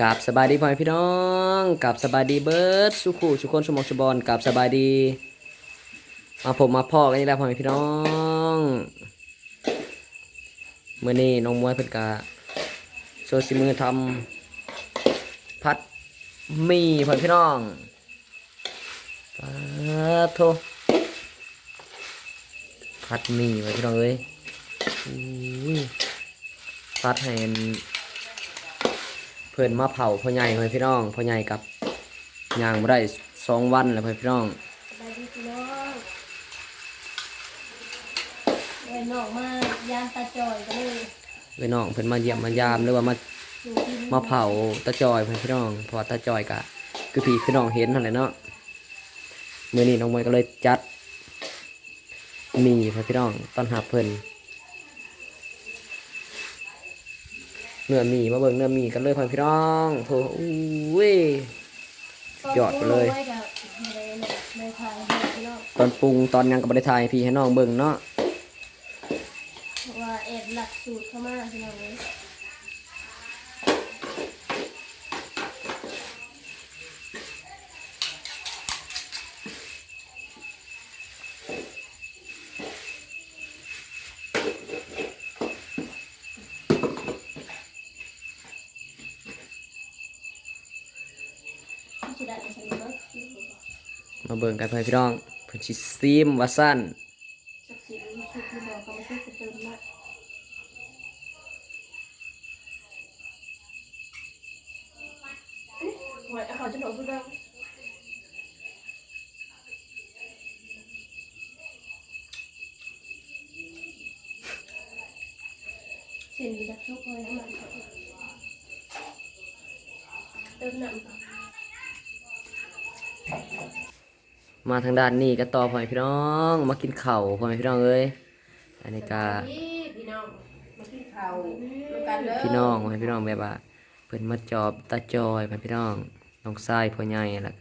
กับสบายดีพ่อแม่พี่น้องกับสบายดีเบิร์ดสุขุสุคนสมองสุบอลกับสบายดี มาผมมาพ่อกันนี่แหละพ่อแม่พี่น้องเมื่อนี้น้องมวยเพิ่นกะโซซิมือทำพัดหมีพ่อแม่พี่น้องปาโทพัดหมีพ่อแม่พี่น้องเอ้ยพัดให้ พื่อนมาเผาพ่อใหญ่พ่อพี่น้องพ่อใหญ่กับย่างมาได้สองวันแล้วพ่อพี่น้องไปดีพี่น้องไปนอกมายามตาจอยก็เลยเอ้ยน้องเพิ่นมาเยี่ยมมายามหรือว่ามาอยู่ที่นี่มาเผาตาจอยพ่อพี่น้องเพราะว่าตาจอยกะคือพี่คือน้องเห็นนั่นแหละเนาะมื้อนี้น้องมวยก็เลยจัดมีพ่อพี่น้องต้อนรับเพิ่น เนื้อหมีมาเบิ่งเนื้อหมีกันเลยพ่อพี่น้องโถอุ้ยยอดไปเลยตอนนี้อาไว้กับในในทางให้พี่น้องตอนปรุงตอนยังกับบริทายพี่ให้น้องเบิ่งเนาะเพราะว่าแอบหลักสูตรเข้ามาพี่น้องเลย ที่จะได้ใช้เนาะ มา เบิ่งกันพ่อพี่น้องเพิ่นสิซีมว่าสั้นสักสีรู้สึกที่บอกเขาไม่ใช่จะเติมมาหวยเขาจะหนอกพี่น้องเส้นมีดักชุกไว้ให้มันเขาเติมน้ำ มาทางด้านนี้ก็ต่อพ่อพี่น้อง มากินข้าวพ่อพี่น้องเอ้ยอันนี้ก็พี่น้องมากินข้าวด้วยกันเลยพี่น้องพ่อพี่น้องแบบว่าเพิ่นมาจอบตาจอยพ่อพี่น้องน้องชายพ่อใหญ่ล่ะ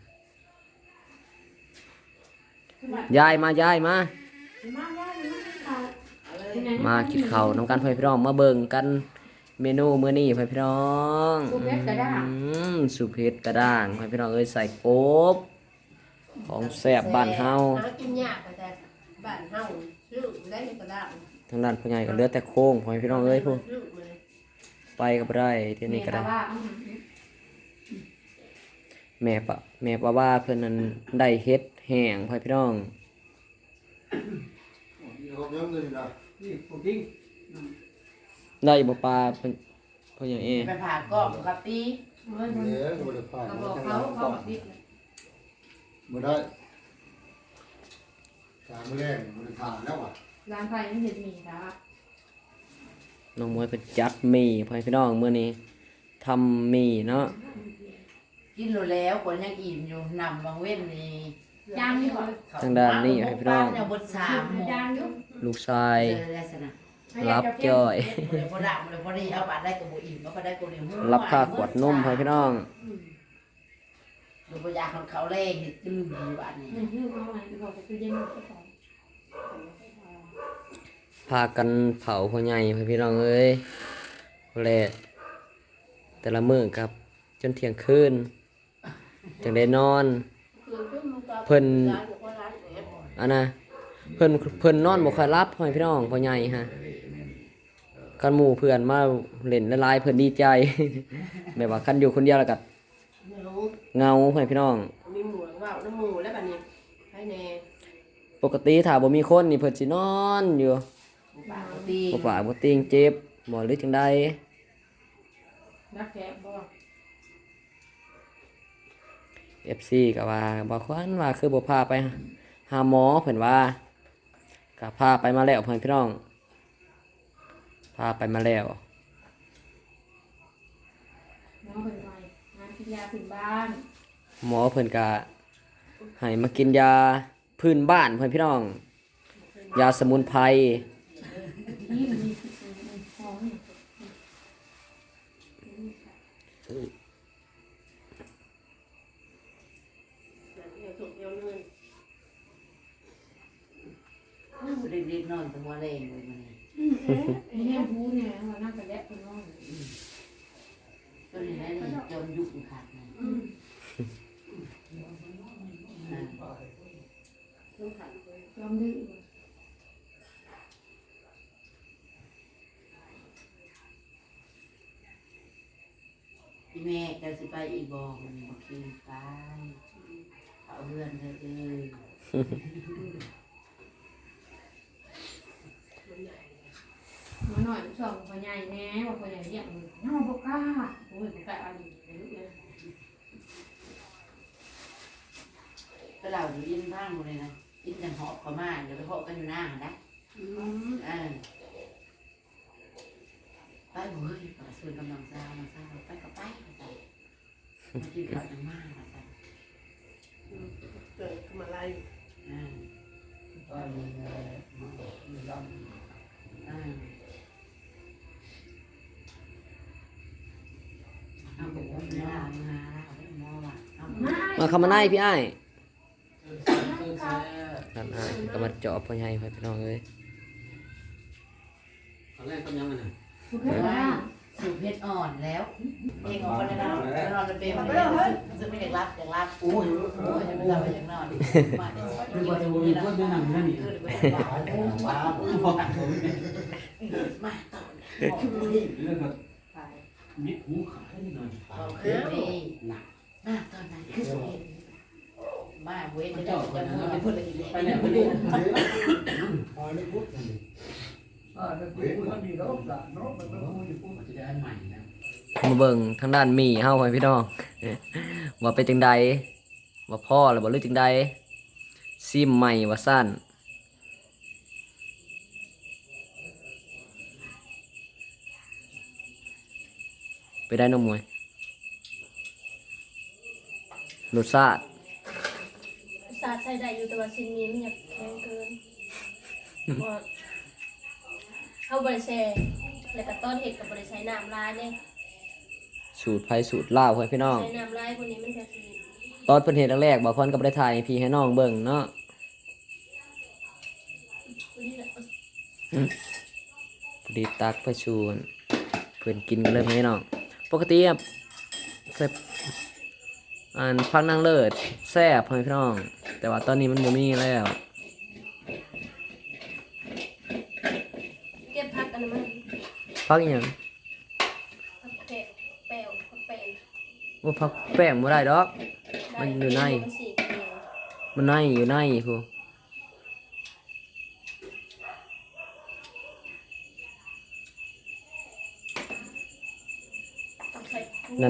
ยายมายายมา มากินข้าวน้ำกันพ่อพี่น้องมาเบิ่งกันเมนูมื้อนี้พ่อพี่น้อง สุกเล็ดกระด้างอืมสุกเผ็ดกระด้างพ่อพี่น้องเอ้ยใส่กบ ของแซ่บบ้านเฮาหากินยากก็แต่บ้านเฮาซื้อได้ในกระด้างทางด้านพ่อใหญ่ก็เหลือแต่โค้งพ่อพี่น้องเอ้ยพุ่นซื้อมาไปก็บ่ได้เที่ยวนี้ก็ได้แม่ปะแม่ปะว่าเพิ่นนั้นได้เฮ็ดแห้งพ่อพี่น้องเขาเริ่มเลยนะได้บ่ปลาเพิ่นพ่อใหญ่เอ ไปผ่ากล้องกับตีเนี่ยบริผ่านเขามาบอกทางเขานั้นเขาก่อนบอกดิมาได้สามแรงบริผ่านแล้วอะร้านไทยไม่เห็นมีค่ะน้องมวยเพิ่นจัดหมี่พ่อพี่น้องมื้อนี้ทำหมี่เนาะกินแล้วคนยังอิ่มอยู่นำบางเว้นนี่ยางนี่ก่อนทางด้านนี้ให้พี่น้องเนี่ยบดสามหมยางอยุลูกชาย เจอได้สนะรับจ้อยเดี๋ยวพอดับเดี๋ยวพอดีเอาบาดได้กับบุอิ่มแล้วก็ได้กับบุอิ่มรับค่าขวดนมพ่อพี่น้อง ดูพยาของเขาเล่งเห็ดจืดอยู่บ้านนี้มันยืดเข้ามาบอกจะเย็นหมดก็พอพากันเผาพ่อใหญ่พ่อพี่น้องเอ้ยแลแต่ละมื้อครับ จนเที่ยงคืนจังได้นอน เพิ่นอันนะเพิ่นเพิ่นนอนบ่ค่อยหลับพ่อพี่น้องพ่อใหญ่ฮะกันหมู่เพื่อนมาเล่นละลายเพิ่นดีใจแบบว่าคันอยู่คนเดียวแล้วก็ไม่รู้ เหงาพ่อพี่น้อง มีหมูว่าน้ำหมูแล้วแบบนี้ให้แน่ปกติถ้าบ่มีคนนี่เพิ่นสินอนอยู่ปากตีบ่ปากบ่ติงเจ็บบ่หรือจังใดนักแกะบอก FC ก็ว่าบ่ควรว่าคือบ่พาไปหาหมอเพิ่นว่าก็พาไปมาแล้วพ่อพี่น้อง พาไปมาแล้วน้องเป็น ไงงานกินยาถึงบ้านหมอเพิ่นก็ให้มากินยาพื้นบ้านเพิ่นพี่น้อง ยาสมุนไพรนี่มันมีท้องเด็กๆนอนตัวแรงเลยมันไอ้เนี่ยพูเนี่ยว่านั่งกระแยะคนน้องไป ตัวนี้ได้จมยุบขาดนะอ่ายอมดื้อพี่แม่จะสิไปอีกบอกมันบางทีไปเอาเรือนเธอเอง มา หน่อยสองพ่อใหญ่แน่ว่าพ่อใหญ่เรียกมึงน้องบ่กล้าโอ้ยบ่กล้าเอันนี้เดี๋ยวลูกเลยก็เราอยู่ยินบ้างหมดเลยนะยินจังหอบเขามาเดี๋ยวไปหอบกันอยู่หน้านะอ่าไปเว้ยขอส่วนกำลังซาวมาซาวไปก็ไปไปมากินข้าวจังมากมาจ้ะเกิดขึ้นมาไล่อ่าไปเลยมามีลอ่ คำมาไนพี่ไอ้ายนั่นอ้ก็มาเจาะพ่อใหญ่พี่น้องเอ้ยตอนแรกต้มยำมันน่ะสูบเพชรอ่อนแล้วเองของคนนั้นนอนเป็นเปรย์มันจะไม่อยากรับอยากรับโอ้ยโอ้ยไม่รับอยากนอนมาเนี่ยคือว่าจะมีคนด้วยนั่งนั่นนี่คือไปตายแล้วมามาต่อเรื่องกับมิดหูขาดนิดหน่อยเอาคืนนี่หนักมาตอนไหนคือ เว้ยจะได้จะมือไปพูดอะไรอีกไปแล้วไปไปดูดูพอไม่พูดกันอ่าเดี๋ยวพูดกันดีแล้วจ้ะเนาะมันไม่พูดอยู่พูดมันจะได้อันใหม่นะมาเบิ่งทางด้านมีเฮาให้พี่น้องว่าเป็นจังใดว่าพ่อหรือบ่หรือจังใดซิมใหม่ว่าสั้นไปได้น้องมวยรสชาติ ใส่ได้อยู่แต่ว่าชิ้นนี้มันอยากแข็งเกินเพราะเข้าบริเซแล้วก็ต้นเห็ดกับบริใช้น้ำลายเนี่ยสูตรไผสูตรลาวให้พี่น้อง ใช้น้ำลายพวกนี้มันจะสีตอนเพิ่นเฮ็ดแรกๆบ่พรก็บ่ได้ถ่ายให้พี่ให้น้องเบิ่งเนาะพวกนี้แหละพอดีตักไปชวนเพิ่นกินกันเลยพี่น้อง ปกติอะใส่อันพักนางเลิศแซ่บให้พี่น้อง แต่ว่าตอนนี้มันบ่มีแล้วเก็บพักอันนั้นมันพักอีหยังพักแปะแปวพักแปะว่าพักแป้งบ่ได้ดอกได้มันอยู่ใน มันสีเขียวมันในอยู่ในพู้ต้องใส่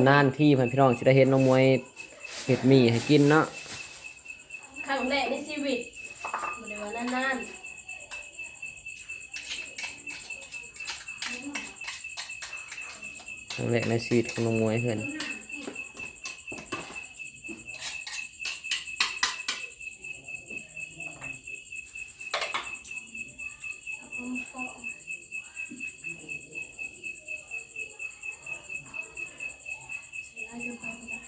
นานๆที่เพิ่นพี่น้องสิได้เห็นน้องมวยเฮ็ดหมี่ให้กินเนาะ ครั้งแรกในชีวิตบ่ได้ว่านาน ครั้งแรกในชีวิตของน้องมวยเพื่อน ๆเอามาฟอกใส่ลายเดียวกันก็ได้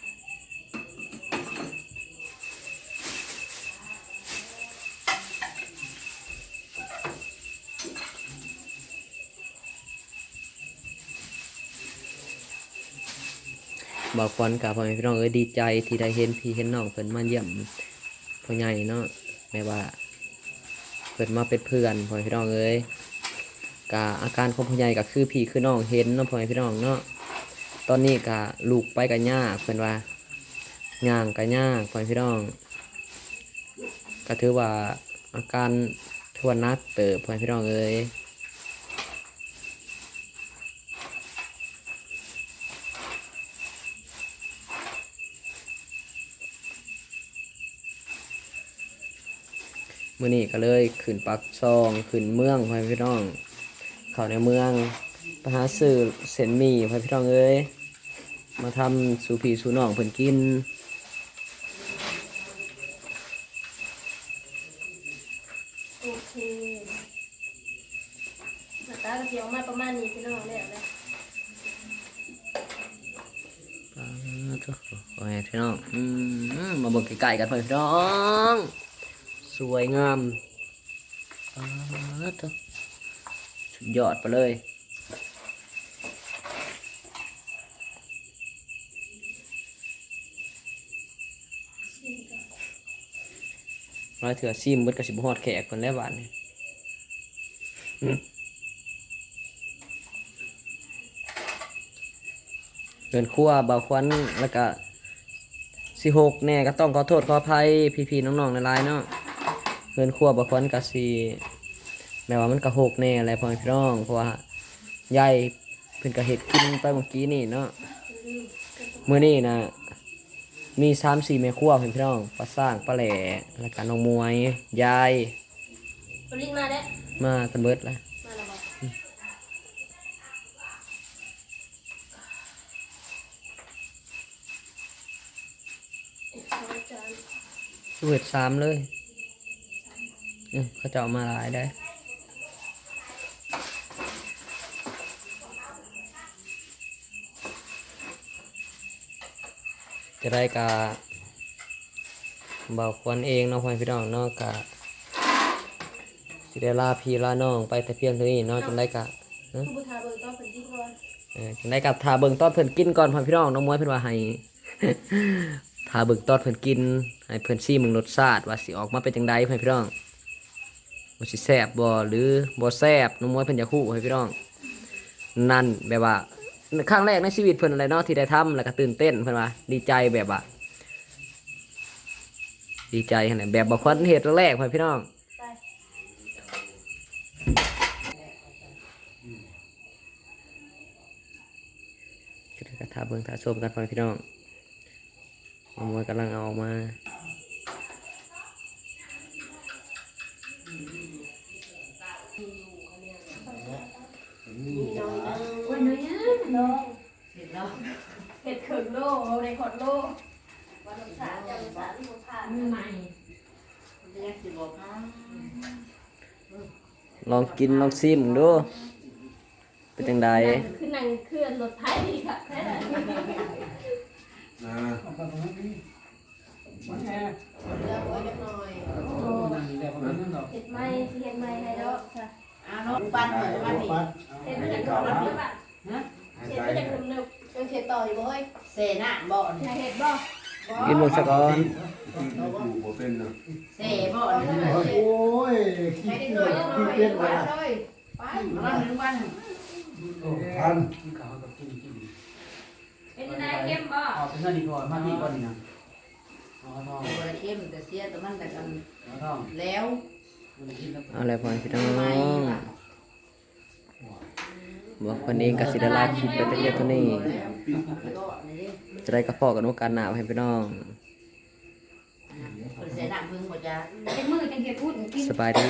บ่าวควันกับพ่อแม่พี่น้องเอ้ยดีใจที่ได้เห็นพี่เห็นน้องเพิ่นมาเยี่ยมพ่อใหญ่เนาะแม้ว่าเพิ่นมาเป็นเพื่อนพ่อแม่พี่น้องเอ้ยกะอาการของพ่อใหญ่ก็คือพี่คือน้องเห็นเนาะพ่อแม่พี่น้องเนาะตอนนี้กะลูกไปกับย่าเพิ่นว่าย่างกับย่าพ่อแม่พี่น้องก็ถือว่าอาการทวนนักเติบพ่อแม่พี่น้องเอ้ย มื่อนี้ก็เลยขึ้นปักซองขึ้นเมืองพ่อพี่น้อง เข้าในเมืองไปหาซื้อเส้นหมี่พ่อพี่น้องเอ้ยมาทำสู่พี่สู่น้องเพิ่นกินโอเคหน้าตาก็เสียงมาประมาณนี้พี่น้องแล้วนะปาธุพ่อแม่พี่น้องอืมมาเบิ่งไก่กันพ่อพี่น้อง สวยงามสุดยอดไปเลย มาเถื่อซีมบดกระสิบหอดแขกคนแล้วบานนี่เดินขั้วบ่าวควันแล้วก็สิหกแน่ก็ต้องขอโทษขออภัยพี่ๆน้องๆในไลน์เนาะ เกินครั่วเบาควันก็สิแม้ว่ามันก็หกแน่อะไรพ่อแม่พี่น้อง เพราะว่ายายเพิ่นก็เฮ็ดกินไปเมื่อกี้นี่เนาะมื้อนี้นะมีสามสี่แม่ครัวเพื่อนพี่น้องป้าสร้างป้าแหล่แล้วก็น้องมวยยายปรินมาแล้วมากันเบิดละมาแล้วบอกอีกสองจานเบิดสามเลยอืม เขาจะเอามาหลายได้จะได้กาเบาควันเองเนาะพ่อพี่น้องเนาะกะสิได้ลาพี่ลาน้องไปแต่เพียงเท่านี้เนาะจังได้กะผู้บุทาเบิกต้องเป็นที่ก่อนเออจังได้กับทาเบิ่งตอนเพิ่นกินก่อนพ่อพี่น้องน้องมวยเพิ่นว่าให้ทาเบิ่งตอนเพิ่นกินให้เพิ่นซีมึงรสชาติว่าสิออกมาเป็นจังไดพ่อพี่น้อง ว่าสิแซบบ่หรือบ่แซบน้องมวยเพิ่นอยากฮู้พ่อพี่น้อง นั่นแบบว่าครั้งแรกในชีวิตเพิ่นอะไรเนาะที่ได้ทำแล้วก็ตื่นเต้นเพิ่นว่าดีใจแบบว่าดีใจหั่นแหละแบบบ่ควรเฮ็ดแรกๆพ่อพี่น้องไปก็ได้กระทาเบิ่งทาชมกันพ่อพี่น้องน้องมวยกำลังเอาออกมา วันนี้น้องเห็นแล้วเห็ดเขิงโลเในขอดโลวันน้ำสาจะน้ำสาที่ผมผ่านมือใหม่มันจะยังสิบอกค่ะลองกินลองซิมดูเป็นจังไดขึ้นนั่งเคลื่อนรถไถค่ะแท้นะเอาไปตรงนี้มันแเห็ดไม้เห็ดไม้ให้แล้วค่ะอ้าวเนาะปั้นหน่อยปั้นนี่ปัดเห็ดไม่จากขนมเนื้อป่ะฮะเห็ดไม่จากขนมเนื้อต้องเขียนต่ออยู่บ่เฮ้ยเสน่ะบ่ออนี่ยากเห็ดบ่กินเบิ่งซะก่อนอยู่บ่เป็นนะเสบ่อนี่โอ้ยขี้ให้ได้เกีหน่อยยจหน่ขี้อยเกียจไปเลยเลยไปมาแล้วหนึ่งวันพันกินข้าวกับกินกินเป็นยังไงเข้มบ่เอาเป็นนั่นดีก่อนมาดีก่อนนี่นะเอาท้องตัวเข้มแต่เสียแต่มันแต่กันเอาท้องแล้วมันกินแล้วเอาอะไรพ่อพี่น้อไม่งบอกคนเองก็สิได้ลาคลิปไปแต่เพียงเท่านี้ก็นี่ดิจะได้กระเพาะกันโอกาสหน้าให้พี่น้องคนเสน่ะพึ่งหมดจ้าเป็นมือจังเก็บพูดกินสบายดี